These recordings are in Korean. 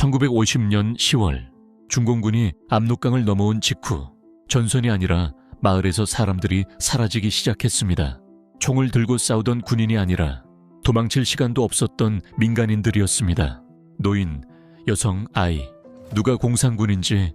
1950년 10월 중공군이 압록강을 넘어온 직후 전선이 아니라 마을에서 사람들이 사라지기 시작했습니다. 총을 들고 싸우던 군인이 아니라 도망칠 시간도 없었던 민간인들이었습니다. 노인, 여성, 아이, 누가 공산군인지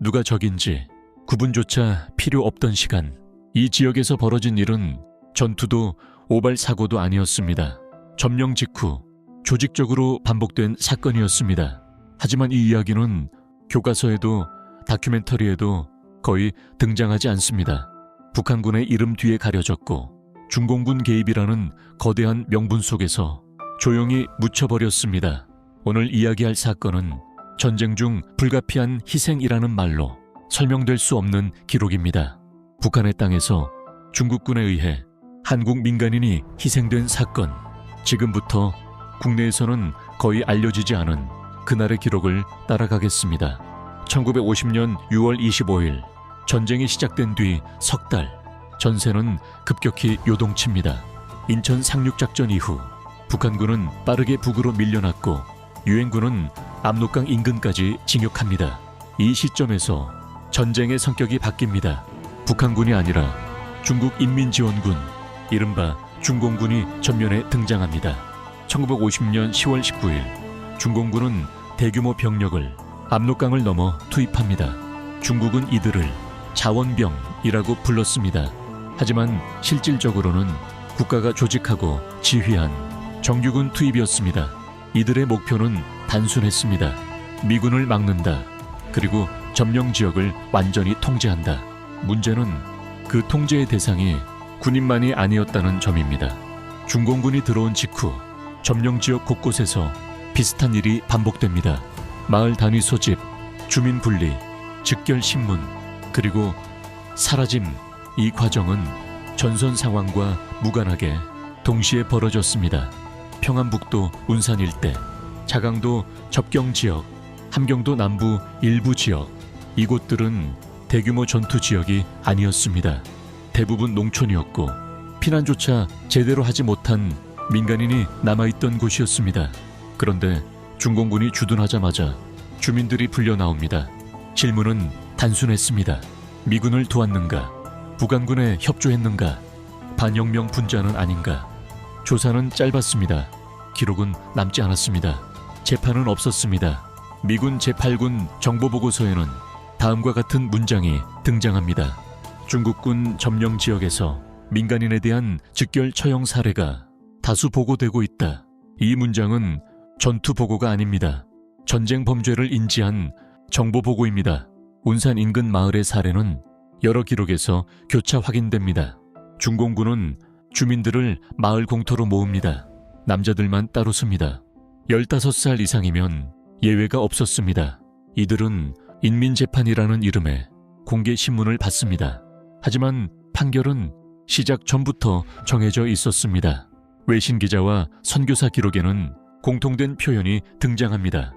누가 적인지 구분조차 필요 없던 시간. 이 지역에서 벌어진 일은 전투도 오발 사고도 아니었습니다. 점령 직후 조직적으로 반복된 사건이었습니다. 하지만 이 이야기는 교과서에도 다큐멘터리에도 거의 등장하지 않습니다. 북한군의 이름 뒤에 가려졌고 중공군 개입이라는 거대한 명분 속에서 조용히 묻혀버렸습니다. 오늘 이야기할 사건은 전쟁 중 불가피한 희생이라는 말로 설명될 수 없는 기록입니다. 북한의 땅에서 중국군에 의해 한국 민간인이 희생된 사건. 지금부터 국내에서는 거의 알려지지 않은 그날의 기록을 따라가겠습니다. 1950년 6월 25일 전쟁이 시작된 뒤 석 달 전세는 급격히 요동칩니다. 인천 상륙작전 이후 북한군은 빠르게 북으로 밀려났고 유엔군은 압록강 인근까지 진격합니다. 이 시점에서 전쟁의 성격이 바뀝니다. 북한군이 아니라 중국 인민지원군, 이른바 중공군이 전면에 등장합니다. 1950년 10월 19일 중공군은 대규모 병력을 압록강을 넘어 투입합니다. 중국은 이들을 자원병이라고 불렀습니다. 하지만 실질적으로는 국가가 조직하고 지휘한 정규군 투입이었습니다. 이들의 목표는 단순했습니다. 미군을 막는다. 그리고 점령 지역을 완전히 통제한다. 문제는 그 통제의 대상이 군인만이 아니었다는 점입니다. 중공군이 들어온 직후 점령 지역 곳곳에서 비슷한 일이 반복됩니다. 마을 단위 소집, 주민 분리, 직결 신문, 그리고 사라짐 이 과정은 전선 상황과 무관하게 동시에 벌어졌습니다. 평안북도 운산 일대, 자강도 접경 지역, 함경도 남부 일부 지역 이곳들은 대규모 전투 지역이 아니었습니다. 대부분 농촌이었고 피난조차 제대로 하지 못한 민간인이 남아있던 곳이었습니다. 그런데 중공군이 주둔하자마자 주민들이 불려 나옵니다. 질문은 단순했습니다. 미군을 도왔는가? 북한군에 협조했는가? 반혁명 분자는 아닌가? 조사는 짧았습니다. 기록은 남지 않았습니다. 재판은 없었습니다. 미군 제8군 정보보고서에는 다음과 같은 문장이 등장합니다. 중국군 점령 지역에서 민간인에 대한 직결 처형 사례가 다수 보고되고 있다. 이 문장은 전투 보고가 아닙니다. 전쟁 범죄를 인지한 정보 보고입니다. 운산 인근 마을의 사례는 여러 기록에서 교차 확인됩니다. 중공군은 주민들을 마을 공터로 모읍니다. 남자들만 따로 씁니다. 15살 이상이면 예외가 없었습니다. 이들은 인민재판이라는 이름의 공개 신문을 받습니다. 하지만 판결은 시작 전부터 정해져 있었습니다. 외신 기자와 선교사 기록에는 공통된 표현이 등장합니다.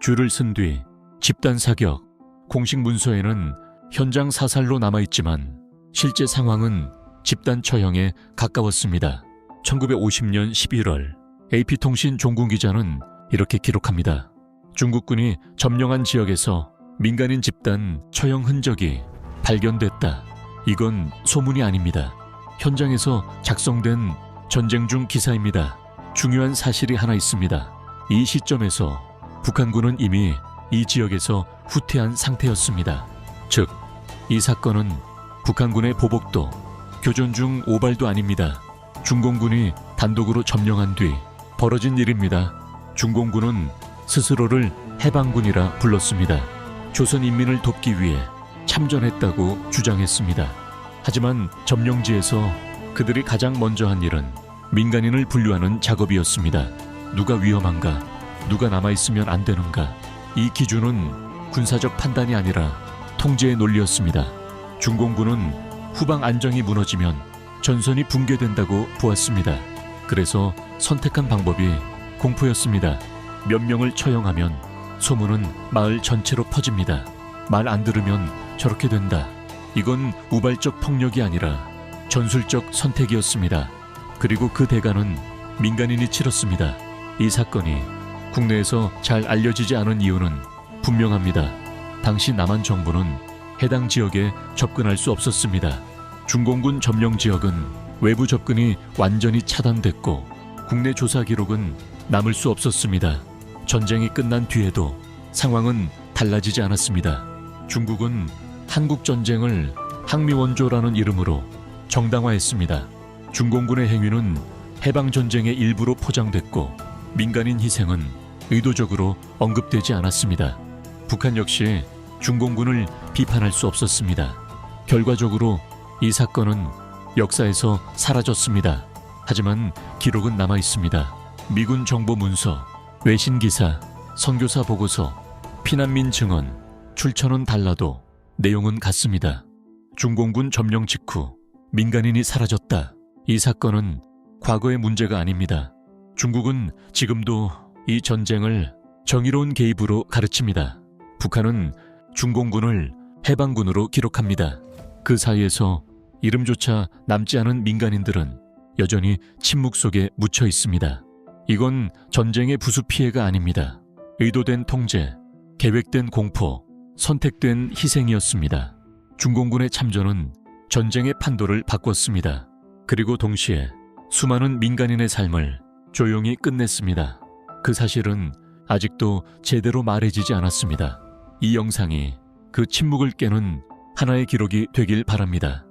줄을 쓴 뒤 집단 사격, 공식 문서에는 현장 사살로 남아있지만 실제 상황은 집단 처형에 가까웠습니다. 1950년 11월 AP통신 종군 기자는 이렇게 기록합니다. 중국군이 점령한 지역에서 민간인 집단 처형 흔적이 발견됐다. 이건 소문이 아닙니다. 현장에서 작성된 전쟁 중 기사입니다. 중요한 사실이 하나 있습니다. 이 시점에서 북한군은 이미 이 지역에서 후퇴한 상태였습니다. 즉, 이 사건은 북한군의 보복도 교전 중 오발도 아닙니다. 중공군이 단독으로 점령한 뒤 벌어진 일입니다. 중공군은 스스로를 해방군이라 불렀습니다. 조선 인민을 돕기 위해 참전했다고 주장했습니다. 하지만 점령지에서 그들이 가장 먼저 한 일은 민간인을 분류하는 작업이었습니다. 누가 위험한가? 누가 남아있으면 안 되는가? 이 기준은 군사적 판단이 아니라 통제의 논리였습니다. 중공군은 후방 안정이 무너지면 전선이 붕괴된다고 보았습니다. 그래서 선택한 방법이 공포였습니다. 몇 명을 처형하면 소문은 마을 전체로 퍼집니다. 말 안 들으면 저렇게 된다. 이건 우발적 폭력이 아니라 전술적 선택이었습니다. 그리고 그 대가는 민간인이 치렀습니다. 이 사건이 국내에서 잘 알려지지 않은 이유는 분명합니다. 당시 남한 정부는 해당 지역에 접근할 수 없었습니다. 중공군 점령 지역은 외부 접근이 완전히 차단됐고 국내 조사 기록은 남을 수 없었습니다. 전쟁이 끝난 뒤에도 상황은 달라지지 않았습니다. 중국은 한국 전쟁을 항미원조라는 이름으로 정당화했습니다. 중공군의 행위는 해방 전쟁의 일부로 포장됐고 민간인 희생은 의도적으로 언급되지 않았습니다. 북한 역시 중공군을 비판할 수 없었습니다. 결과적으로 이 사건은 역사에서 사라졌습니다. 하지만 기록은 남아 있습니다. 미군 정보 문서, 외신 기사, 선교사 보고서, 피난민 증언, 출처는 달라도 내용은 같습니다. 중공군 점령 직후 민간인이 사라졌다. 이 사건은 과거의 문제가 아닙니다. 중국은 지금도 이 전쟁을 정의로운 개입으로 가르칩니다. 북한은 중공군을 해방군으로 기록합니다. 그 사이에서 이름조차 남지 않은 민간인들은 여전히 침묵 속에 묻혀 있습니다. 이건 전쟁의 부수 피해가 아닙니다. 의도된 통제, 계획된 공포, 선택된 희생이었습니다. 중공군의 참전은 전쟁의 판도를 바꿨습니다. 그리고 동시에 수많은 민간인의 삶을 조용히 끝냈습니다. 그 사실은 아직도 제대로 말해지지 않았습니다. 이 영상이 그 침묵을 깨는 하나의 기록이 되길 바랍니다.